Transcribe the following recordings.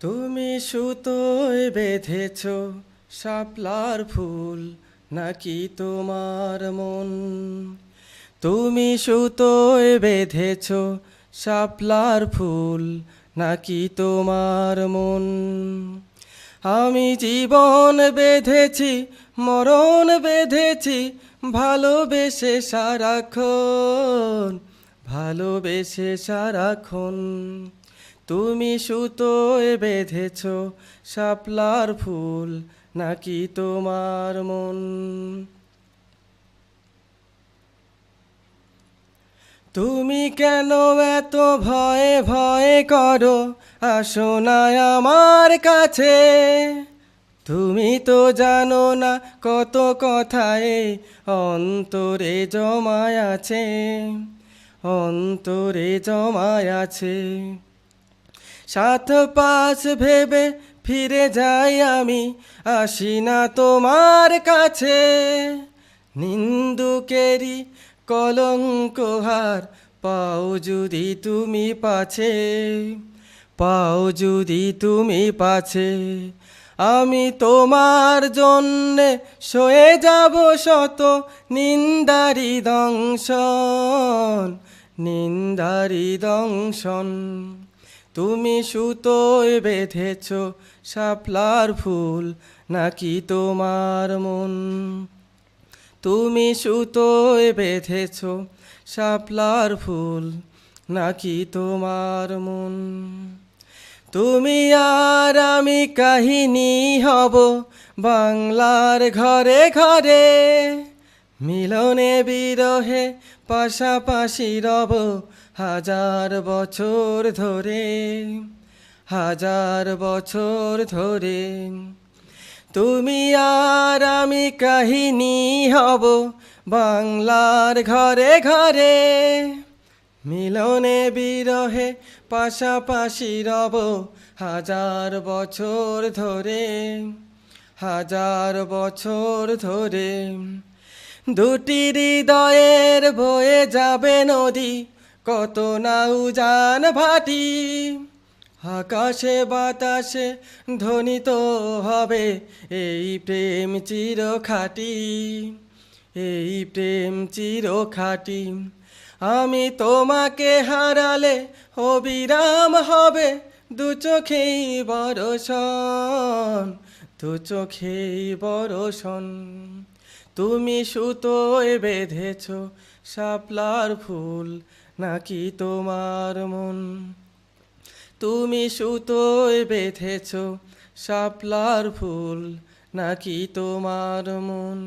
তুমি সুতোয় বেঁধেছ শাপলার ফুল নাকি তোমার মন? তুমি সুতোয় বেঁধেছ শাপলার ফুল নাকি তোমার মন? আমি জীবন বেঁধেছি, মরণ বেঁধেছি, ভালোবেসে সারাক্ষণ ভালোবেসে সারাক্ষণ। তুমি সুতোয় বেঁধেছ শাপলার ফুল নাকি তোমার মন? তুমি কেন এত ভয়ে ভয়ে করো? আসো না আমার কাছে। তুমি তো জানো না কত কথায় অন্তরে জমায় আছে, অন্তরে জমায় আছে। সাত পাঁচ ভেবে ফিরে যাই আমি, আসি না তোমার কাছে। নিন্দুকেরি কলঙ্কহার পাও যদি তুমি পাছে, পাও যদি তুমি পাছে। আমি তোমার জন্যে সয়ে যাব শত নিন্দারি দংশন নিন্দারি দংশন। তুমি সুতোয় বেঁধেছ শাপলার ফুল নাকি তোমার মন? তুমি সুতোয় বেঁধেছ শাপলার ফুল নাকি তোমার মন? তুমি আর আমি কাহিনী হব বাংলার ঘরে ঘরে। মিলনে বিরহে পাশাপাশি রব হাজার বছর ধরে, হাজার বছর ধরে। তুমি আর আমি কাহিনী হব বাংলার ঘরে ঘরে। মিলনে বিরহে পাশাপাশি রব হাজার বছর ধরে, হাজার বছর ধরে। দুটি হৃদয়ের বয়ে যাবে নদী, কত না উজান ভাটি। আকাশে বাতাসে ধ্বনিত হবে এই প্রেম চির খাটি এই প্রেম চির খাটি আমি তোমাকে হারালে অবিরাম হবে দু চোখেই বরসন দু চোখেই বরসন তুমি সুতোয় বেঁধেছ শাপলার ফুল নাকি তোমার মন? তুমি সুতোয় বেঁধেছ শাপলার ফুল নাকি তোমার মন?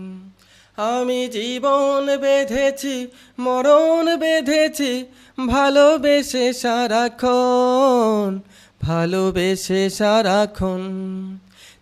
আমি জীবন বেঁধেছি, মরণ বেঁধেছি, ভালোবেসে সারাক্ষণ ভালোবেসে সারাক্ষণ।